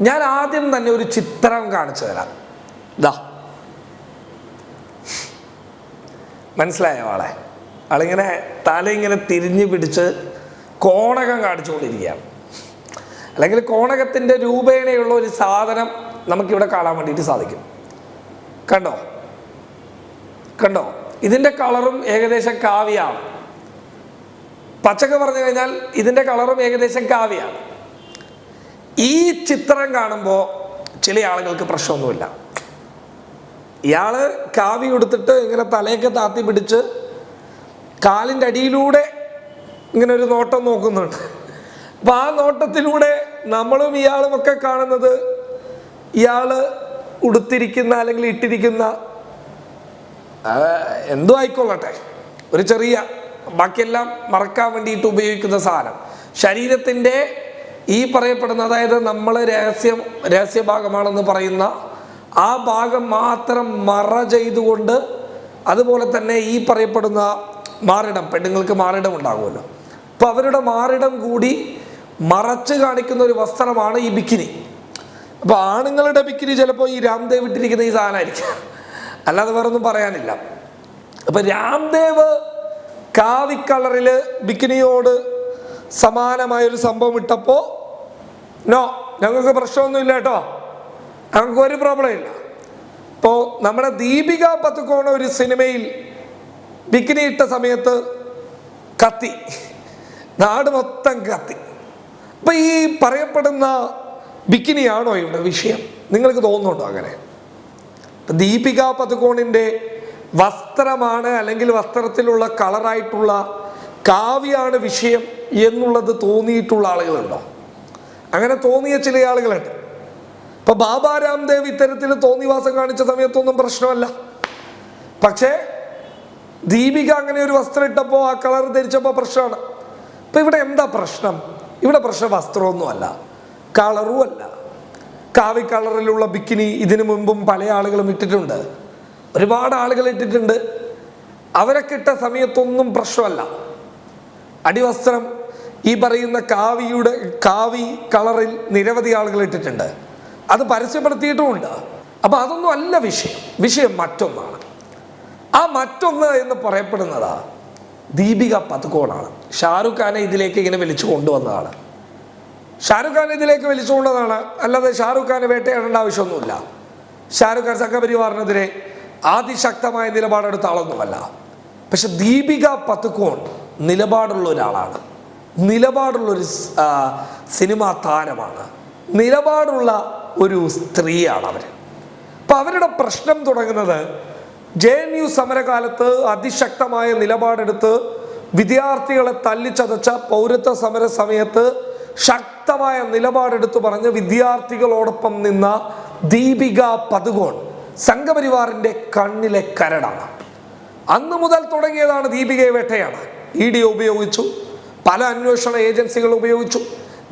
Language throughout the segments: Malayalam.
ഞാൻ ആദ്യം തന്നെ ഒരു ചിത്രം കാണിച്ചു തരാം. ഇതാ മനസ്സിലായോ ആളെ? ആളിങ്ങനെ തല ഇങ്ങനെ തിരിഞ്ഞു പിടിച്ച് കോണകം കാണിച്ചുകൊണ്ടിരിക്കുകയാണ്. അല്ലെങ്കിൽ കോണകത്തിന്റെ രൂപേണയുള്ള ഒരു സാധനം നമുക്കിവിടെ കാണാൻ വേണ്ടിയിട്ട് സാധിക്കും. കണ്ടോ? കണ്ടോ? ഇതിന്റെ കളറും ഏകദേശം കാവ്യാണ് പച്ചക്ക് പറഞ്ഞു കഴിഞ്ഞാൽ ഇതിന്റെ കളറും ഏകദേശം കാവ്യാണ് ഈ ചിത്രം കാണുമ്പോൾ ചില ആളുകൾക്ക് പ്രശ്നമൊന്നുമില്ല. ഇയാൾ കാവി എടുത്തിട്ട് ഇങ്ങനെ തലയൊക്കെ താത്തി പിടിച്ച് കാലിന്റെ അടിയിലൂടെ ഇങ്ങനെ ഒരു നോട്ടം നോക്കുന്നുണ്ട്. അപ്പൊ ആ നോട്ടത്തിലൂടെ നമ്മളും ഇയാളും ഒക്കെ കാണുന്നത് ഇയാൾ ഉടുത്തിരിക്കുന്ന അല്ലെങ്കിൽ ഇട്ടിരിക്കുന്ന എന്തോ ആയിക്കൊള്ളട്ടെ. ഒരു ചെറിയ ബാക്കിയെല്ലാം മറക്കാൻ വേണ്ടിയിട്ട് ഉപയോഗിക്കുന്ന സാധനം. ശരീരത്തിന്റെ ഈ പറയപ്പെടുന്ന അതായത് നമ്മൾ രഹസ്യം രഹസ്യഭാഗമാണെന്ന് പറയുന്ന ആ ഭാഗം മാത്രം മറ ചെയ്തുകൊണ്ട് അതുപോലെ തന്നെ ഈ പറയപ്പെടുന്ന മാറിടം പെണ്ണുങ്ങൾക്ക് മാറിടം ഉണ്ടാകുമല്ലോ. അപ്പോൾ അവരുടെ മാറിടം കൂടി മറച്ച് കാണിക്കുന്ന ഒരു വസ്ത്രമാണ് ഈ ബിക്കിനി. അപ്പോൾ ആണുങ്ങളുടെ ബിക്കിനി ചിലപ്പോൾ ഈ രാംദേവ് ഇട്ടിരിക്കുന്ന ഈ സാധനമായിരിക്കും. അല്ലാതെ വേറെ ഒന്നും പറയാനില്ല. അപ്പം രാംദേവ് കാവിക്കളറിൽ ബിക്കിനിയോട് സമാനമായൊരു സംഭവം ഇട്ടപ്പോ നോ ഞങ്ങൾക്ക് പ്രശ്നമൊന്നുമില്ല കേട്ടോ. ഞങ്ങൾക്ക് ഒരു പ്രോബ്ലം ഇല്ല. ഇപ്പോൾ നമ്മുടെ ദീപിക പത്തുക്കോണ ഒരു സിനിമയിൽ ബിക്കിനി ഇട്ട സമയത്ത് കത്തി. നാട് മൊത്തം കത്തി. അപ്പം ഈ പറയപ്പെടുന്ന ബിക്കിനിയാണോ ഇവിടെ വിഷയം? നിങ്ങൾക്ക് തോന്നുന്നുണ്ടോ അങ്ങനെ? ദീപിക പതുക്കോണിന്റെ വസ്ത്രമാണ് അല്ലെങ്കിൽ വസ്ത്രത്തിലുള്ള കളറായിട്ടുള്ള കാവ്യാണ് വിഷയം എന്നുള്ളത് തോന്നിയിട്ടുള്ള ആളുകളുണ്ടോ? അങ്ങനെ തോന്നിയ ചില ആളുകളുണ്ട്. ഇപ്പൊ ബാബാ രാംദേവ് ഇത്തരത്തിൽ തോന്നിവാസം കാണിച്ച സമയത്തൊന്നും പ്രശ്നമല്ല. പക്ഷേ ദീപിക അങ്ങനെ ഒരു വസ്ത്രം ഇട്ടപ്പോൾ ആ കളർ ധരിച്ചപ്പോൾ പ്രശ്നമാണ്. ഇപ്പൊ ഇവിടെ എന്താ പ്രശ്നം? ഇവിടെ പ്രശ്നം വസ്ത്രമൊന്നുമല്ല കളറും അല്ല. കാവി കളറിലുള്ള ബിക്കിനി ഇതിനു മുമ്പും പല ആളുകളും ഇട്ടിട്ടുണ്ട്. ഒരുപാട് ആളുകൾ ഇട്ടിട്ടുണ്ട്. അവരൊക്കെ ഇട്ട സമയത്തൊന്നും പ്രശ്നമല്ല. അടിവസ്ത്രം ഈ പറയുന്ന കാവിയുടെ കാവി കളറിൽ നിരവധി ആളുകൾ ഇട്ടിട്ടുണ്ട്. അത് പരസ്യപ്പെടുത്തിയിട്ടുമുണ്ട്. അപ്പൊ അതൊന്നും അല്ല വിഷയം. വിഷയം മറ്റൊന്നാണ്. ആ മറ്റൊന്ന് എന്ന് പറയപ്പെടുന്നത് ദീപിക പതുക്കോണാണ് ഷാറുഖ് ഖാനെ ഇതിലേക്ക് ഇങ്ങനെ വിളിച്ചു കൊണ്ടുവന്നതാണ്. ഷാറുഖ് ഖാൻ ഇതിലേക്ക് വിളിച്ചു കൊണ്ടതാണ് അല്ലാതെ ഷാറുഖ് ഖാനെ വേട്ടയാടേണ്ട ആവശ്യമൊന്നുമില്ല. ഷാറുഖ് ഖാൻ സംഘപരിവാറിനെതിരെ അതിശക്തമായ നിലപാടെടുത്ത ആളൊന്നുമല്ല. പക്ഷെ ദീപിക പത്തുക്കോൺ നിലപാടുള്ള ഒരാളാണ്. നിലപാടുള്ള ഒരു സ്- സിനിമാ താരമാണ്. നിലപാടുള്ള ഒരു സ്ത്രീയാണ് അവർ അപ്പം അവരുടെ പ്രശ്നം തുടങ്ങുന്നത് ജെ എൻ യു സമരകാലത്ത് അതിശക്തമായ നിലപാടെടുത്ത് വിദ്യാർത്ഥികളെ തല്ലിച്ചതച്ച പൗരത്വ സമര സമയത്ത് ശക്തമായ നിലപാടെടുത്ത് പറഞ്ഞ് വിദ്യാർത്ഥികളോടൊപ്പം നിന്ന ദീപിക പതുകോൺ സംഘപരിവാറിന്റെ കണ്ണിലെ കരടാണ്. അന്ന് മുതൽ തുടങ്ങിയതാണ് ദീപികയെ വേട്ടയാണ് ഇ ഡി ഉപയോഗിച്ചു. പല അന്വേഷണ ഏജൻസികൾ ഉപയോഗിച്ചു.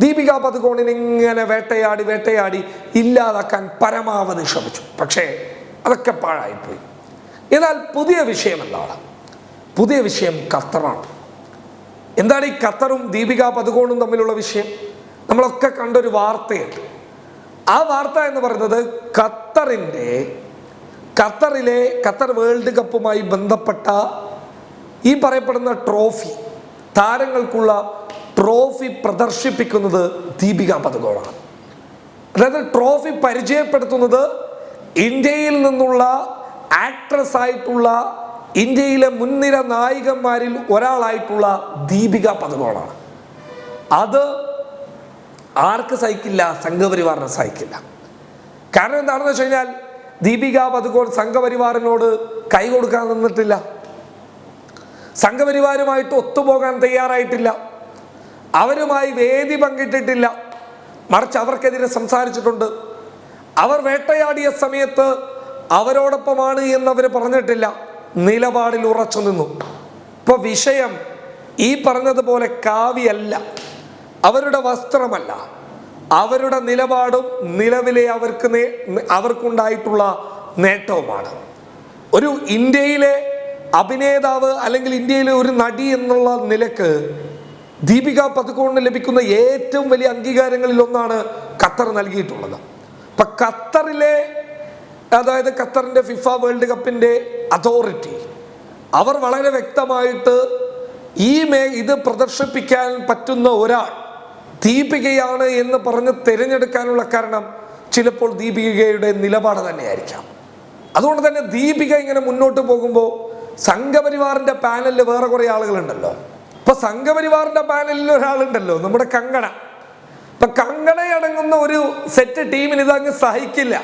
ദീപിക പതുകോണിനെ ഇങ്ങനെ വേട്ടയാടി വേട്ടയാടി ഇല്ലാതാക്കാൻ പരമാവധി ശ്രമിച്ചു. പക്ഷേ അതൊക്കെ പാഴായിപ്പോയി. എന്നാൽ പുതിയ വിഷയം എന്താണ്? പുതിയ വിഷയം ഖത്തറാണ്. എന്താണ് ഈ ഖത്തറും ദീപിക പതുകോണും തമ്മിലുള്ള വിഷയം? നമ്മളൊക്കെ കണ്ടൊരു വാർത്തയുണ്ട്. ആ വാർത്ത എന്ന് പറയുന്നത് ഖത്തറിന്റെ ഖത്തറിലെ ഖത്തർ വേൾഡ് കപ്പുമായി ബന്ധപ്പെട്ട ഈ പറയപ്പെടുന്ന ട്രോഫി താരങ്ങൾക്കുള്ള ട്രോഫി പ്രദർശിപ്പിക്കുന്നത് ദീപിക പതുകോണാണ് അതായത് ട്രോഫി പരിചയപ്പെടുത്തുന്നത് ഇന്ത്യയിൽ നിന്നുള്ള ആക്ട്രസ് ആയിട്ടുള്ള ഇന്ത്യയിലെ മുൻനിര നായികന്മാരിൽ ഒരാളായിട്ടുള്ള ദീപിക പതുകോണാണ് അത് ആർക്ക് സഹിക്കില്ല? സംഘപരിവാറിന് സഹിക്കില്ല. കാരണം എന്താണെന്ന് വെച്ച് കഴിഞ്ഞാൽ ദീപിക പതുകോൺ സംഘപരിവാറിനോട് കൈ കൊടുക്കാൻ നിന്നിട്ടില്ല. സംഘപരിവാരുമായിട്ട് ഒത്തുപോകാൻ തയ്യാറായിട്ടില്ല. അവരുമായി വേദി പങ്കിട്ടിട്ടില്ല. മറിച്ച് അവർക്കെതിരെ സംസാരിച്ചിട്ടുണ്ട്. അവർ വേട്ടയാടിയ സമയത്ത് അവരോടൊപ്പമാണ് എന്നവർ പറഞ്ഞിട്ടില്ല. നിലപാടിൽ ഉറച്ചു നിന്നു. ഇപ്പൊ വിഷയം ഈ പറഞ്ഞതുപോലെ കാവ്യല്ല. അവരുടെ വസ്ത്രമല്ല. അവരുടെ നിലപാടും നിലവിലെ അവർക്ക് അവർക്കുണ്ടായിട്ടുള്ള നേട്ടവുമാണ്. ഒരു ഇന്ത്യയിലെ അഭിനേതാവ് അല്ലെങ്കിൽ ഇന്ത്യയിലെ ഒരു നടി എന്നുള്ള നിലയ്ക്ക് ദീപിക പതുക്കോണിന് ലഭിക്കുന്ന ഏറ്റവും വലിയ അംഗീകാരങ്ങളിൽ ഒന്നാണ് ഖത്തർ നൽകിയിട്ടുള്ളത്. അപ്പൊ ഖത്തറിലെ അതായത് ഖത്തറിന്റെ ഫിഫ വേൾഡ് കപ്പിന്റെ അതോറിറ്റി അവർ വളരെ വ്യക്തമായിട്ട് ഈ മേ ഇത് പ്രദർശിപ്പിക്കാൻ പറ്റുന്ന ഒരാൾ ദീപികയാണ് എന്ന് പറഞ്ഞ് തിരഞ്ഞെടുക്കാനുള്ള കാരണം ചിലപ്പോൾ ദീപികയുടെ നിലപാട് തന്നെയായിരിക്കാം. അതുകൊണ്ട് തന്നെ ദീപിക ഇങ്ങനെ മുന്നോട്ട് പോകുമ്പോൾ സംഘപരിവാറിന്റെ പാനലിൽ വേറെ കുറെ ആളുകളുണ്ടല്ലോ. ഇപ്പൊ സംഘപരിവാറിന്റെ പാനലിൽ ഒരാളുണ്ടല്ലോ നമ്മുടെ കങ്കണ. ഇപ്പൊ കങ്കണയടങ്ങുന്ന ഒരു സെറ്റ് ടീമിന് ഇതങ്ങ് സഹിക്കില്ല.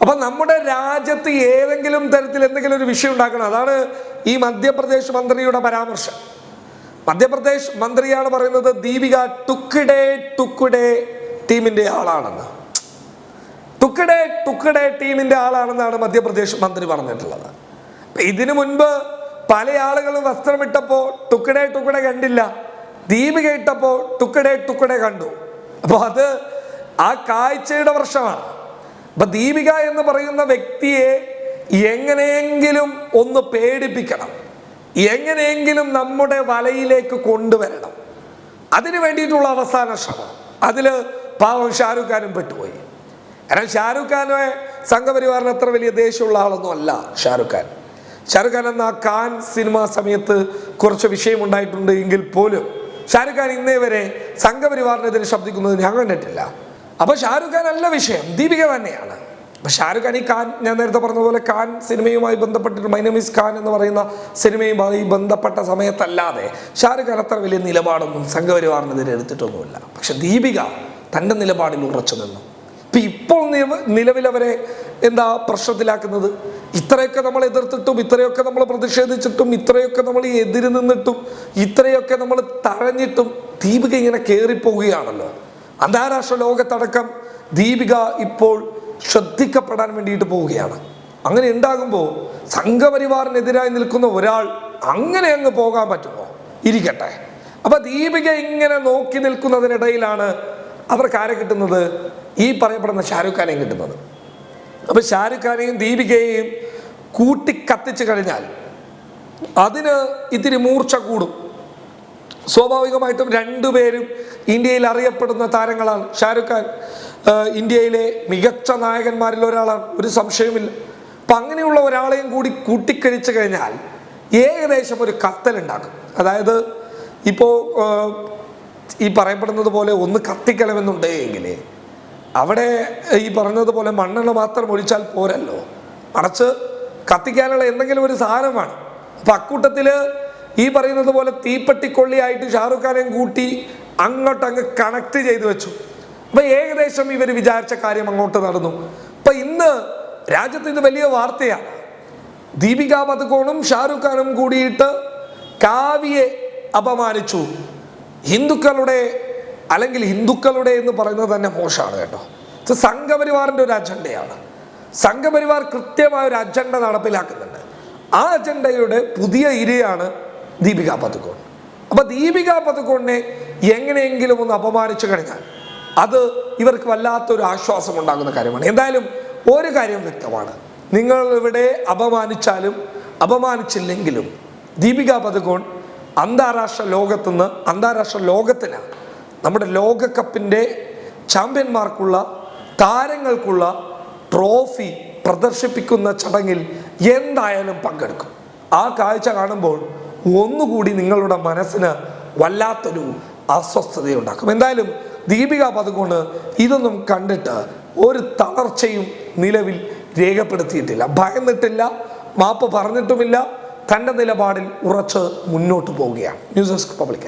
അപ്പൊ നമ്മുടെ രാജ്യത്ത് ഏതെങ്കിലും തരത്തിൽ എന്തെങ്കിലും ഒരു വിഷയം ഉണ്ടാക്കണം. അതാണ് ഈ മധ്യപ്രദേശ് മന്ത്രിയുടെ പരാമർശം. മധ്യപ്രദേശ് മന്ത്രിയാണ് പറയുന്നത് ദീപിക ടുക്കിഡേ ടുക്കിഡേ ടീമിന്റെ ആളാണെന്ന്. ടുക്കിടേ ടുക്കിടേ ടീമിന്റെ ആളാണെന്നാണ് മധ്യപ്രദേശ് മന്ത്രി പറഞ്ഞിട്ടുള്ളത്. ഇതിനു മുൻപ് പല ആളുകളും വസ്ത്രമിട്ടപ്പോ ടുക്കടെ ടുക്കടെ കണ്ടില്ല. ദീപ് കേട്ടപ്പോൾ ടുക്കടെ ടുക്കടെ കണ്ടു. അപ്പോൾ അത് ആ കാഴ്ചയുടെ വർഷമാണ്. അപ്പൊ ദീപിക എന്ന് പറയുന്ന വ്യക്തിയെ എങ്ങനെയെങ്കിലും ഒന്ന് പേടിപ്പിക്കണം. എങ്ങനെയെങ്കിലും നമ്മുടെ വലയിലേക്ക് കൊണ്ടുവരണം. അതിനു വേണ്ടിയിട്ടുള്ള അവസാന ശ്രമം. അതിൽ പാവം ഷാരൂഖ് ഖാനും പെട്ടുപോയി. കാരണം ഷാരൂഖ് ഖാനെ സംഘപരിവാറിന് അത്ര വലിയ ദേഷ്യമുള്ള ആളൊന്നും അല്ല ഷാരൂഖ് ഖാൻ. ഖാൻ എന്ന കാൻ സിനിമ സമയത്ത് കുറച്ച് വിഷയമുണ്ടായിട്ടുണ്ട് എങ്കിൽ പോലും ഷാരൂഖ് ഖാൻ ഇന്നേ വരെ സംഘപരിവാറിനെതിരെ ശബ്ദിക്കുന്നത് ഞാൻ കണ്ടിട്ടില്ല. അപ്പൊ ഷാരൂഖ് ഖാൻ അല്ല വിഷയം. ദീപിക തന്നെയാണ്. അപ്പൊ ഷാരൂഖ് ഖാൻ ഈ ഖാൻ ഞാൻ നേരത്തെ പറഞ്ഞ പോലെ ഖാൻ സിനിമയുമായി ബന്ധപ്പെട്ടിട്ട് മൈനമിസ് ഖാൻ എന്ന് പറയുന്ന സിനിമയുമായി ബന്ധപ്പെട്ട സമയത്തല്ലാതെ ഷാരൂഖ് ഖാൻ അത്ര വലിയ നിലപാടൊന്നും സംഘപരിവാറിനെതിരെ എടുത്തിട്ടൊന്നുമില്ല. പക്ഷെ ദീപിക തന്റെ നിലപാടിൽ ഉറച്ചു നിന്നു. ഇപ്പൊ ഇപ്പോൾ നിലവ് നിലവിലവരെ എന്താ പ്രശ്നത്തിലാക്കുന്നത്? ഇത്രയൊക്കെ നമ്മൾ എതിർത്തിട്ടും ഇത്രയൊക്കെ നമ്മൾ പ്രതിഷേധിച്ചിട്ടും ഇത്രയൊക്കെ നമ്മൾ എതിര് നിന്നിട്ടും ഇത്രയൊക്കെ നമ്മൾ തഴഞ്ഞിട്ടും ദീപിക ഇങ്ങനെ കയറിപ്പോവുകയാണല്ലോ അന്താരാഷ്ട്ര ലോകത്തടക്കം ദീപിക ഇപ്പോൾ ശ്രദ്ധിക്കപ്പെടാൻ വേണ്ടിയിട്ട് പോവുകയാണ്. അങ്ങനെ ഉണ്ടാകുമ്പോൾ സംഘപരിവാറിനെതിരായി നിൽക്കുന്ന ഒരാൾ അങ്ങനെ അങ്ങ് പോകാൻ പറ്റുമോ? ഇരിക്കട്ടെ. അപ്പൊ ദീപിക ഇങ്ങനെ നോക്കി നിൽക്കുന്നതിനിടയിലാണ് അവർക്ക് ആരെ കിട്ടുന്നത്? ഈ പറയപ്പെടുന്ന ഷാരൂഖ് ഖാനെയും കിട്ടുന്നത്. അപ്പൊ ഷാരൂഖ് ഖാനെയും ദീപികയെയും കൂട്ടി കത്തിച്ചു കഴിഞ്ഞാൽ അതിന് ഇത്തിരി മൂർച്ച കൂടും. സ്വാഭാവികമായിട്ടും രണ്ടുപേരും ഇന്ത്യയിൽ അറിയപ്പെടുന്ന താരങ്ങളാണ്. ഷാരൂഖ് ഖാൻ ഇന്ത്യയിലെ മികച്ച നായകന്മാരിൽ ഒരാളാണ്. ഒരു സംശയമില്ല അപ്പം അങ്ങനെയുള്ള ഒരാളെയും കൂടി കൂട്ടിക്കഴിച്ചു കഴിഞ്ഞാൽ ഏകദേശം ഒരു കത്തലുണ്ടാക്കും അതായത് ഇപ്പോൾ ഈ പറയപ്പെടുന്നത് പോലെ ഒന്ന് കത്തിക്കണമെന്നുണ്ടെങ്കിൽ അവിടെ ഈ പറഞ്ഞതുപോലെ മണ്ണെണ്ണ മാത്രം ഒഴിച്ചാൽ പോരല്ലോ. മറിച്ച് കത്തിക്കാനുള്ള എന്തെങ്കിലും ഒരു സാധനമാണ്. അപ്പൊ അക്കൂട്ടത്തിൽ ഈ പറയുന്നത് പോലെ തീപ്പെട്ടിക്കൊള്ളിയായിട്ട് ഷാറുഖ് ഖാനെയും കൂട്ടി അങ്ങോട്ടങ്ങ് കണക്ട് ചെയ്ത് വെച്ചു. അപ്പൊ ഏകദേശം ഇവർ വിചാരിച്ച കാര്യം അങ്ങോട്ട് നടന്നു. അപ്പൊ ഇന്ന് രാജ്യത്ത് ഇത് വലിയ വാർത്തയാണ്. ദീപിക പതുക്കോണും ഷാറുഖ് ഖാനും കൂടിയിട്ട് കാവ്യെ അപമാനിച്ചു. ഹിന്ദുക്കളുടെ അല്ലെങ്കിൽ ഹിന്ദുക്കളുടെ എന്ന് പറയുന്നത് തന്നെ മോശമാണ് കേട്ടോ. ഇത് സംഘപരിവാറിന്റെ ഒരു അജണ്ടയാണ്. സംഘപരിവാർ കൃത്യമായ ഒരു അജണ്ട നടപ്പിലാക്കുന്നുണ്ട്. ആ അജണ്ടയുടെ പുതിയ ഇരയാണ് ദീപിക പതുക്കോൺ അപ്പൊ ദീപിക പതുക്കോണിനെ എങ്ങനെയെങ്കിലും ഒന്ന് അപമാനിച്ചു കഴിഞ്ഞാൽ അത് ഇവർക്ക് വല്ലാത്തൊരു ആശ്വാസം ഉണ്ടാകുന്ന കാര്യമാണ്. എന്തായാലും ഒരു കാര്യം വ്യക്തമാണ്. നിങ്ങൾ ഇവിടെ അപമാനിച്ചാലും അപമാനിച്ചില്ലെങ്കിലും ദീപിക പതുക്കോൺ അന്താരാഷ്ട്ര ലോകത്തുനിന്ന് അന്താരാഷ്ട്ര ലോകത്തിന് നമ്മുടെ ലോകകപ്പിന്റെ ചാമ്പ്യന്മാർക്കുള്ള താരങ്ങൾക്കുള്ള ട്രോഫി പ്രദർശിപ്പിക്കുന്ന ചടങ്ങിൽ എന്തായാലും പങ്കെടുക്കും. ആ കാഴ്ച കാണുമ്പോൾ ഒന്നുകൂടി നിങ്ങളുടെ മനസ്സിന് വല്ലാത്തൊരു അസ്വസ്ഥതയുണ്ടാക്കും. എന്തായാലും ദീപിക പതുകൊണ്ട് ഇതൊന്നും കണ്ടിട്ട് ഒരു തളർച്ചയും നിലവിൽ രേഖപ്പെടുത്തിയിട്ടില്ല. ഭയന്നിട്ടില്ല മാപ്പ് പറഞ്ഞിട്ടുമില്ല തന്റെ നിലപാടിൽ ഉറച്ച് മുന്നോട്ട് പോവുകയാണ്. News desk public